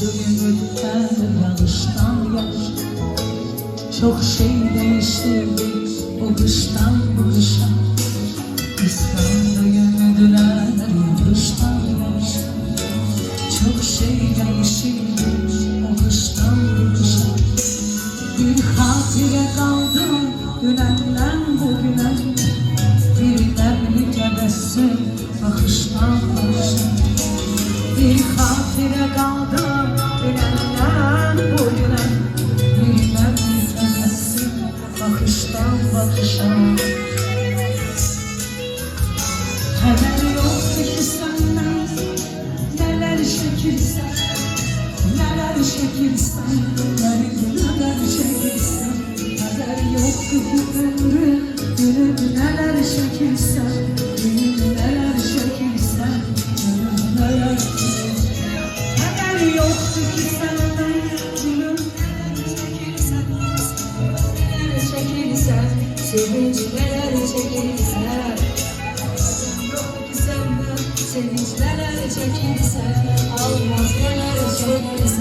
Düğününden yağıştan yaş Çok şey değiştirdi o kıştan bu kışa İslam düğününden yağıştan yaş Çok şey değiştirdi o kıştan bu kışa Bir hatire kaldı dünenden bir hatire kaldı dünenden bugüne Bilmem nefesim bakıştan bakışa. Haber yoktu ki senden. Neler çekilsen Neler çekilsen Neler çekilsen Haber yoktu ki ömrüm. Neler çekilsen Neler çekilsen, Yok ki senden, sevinç neler çekilsen Almaz neler çekilsen,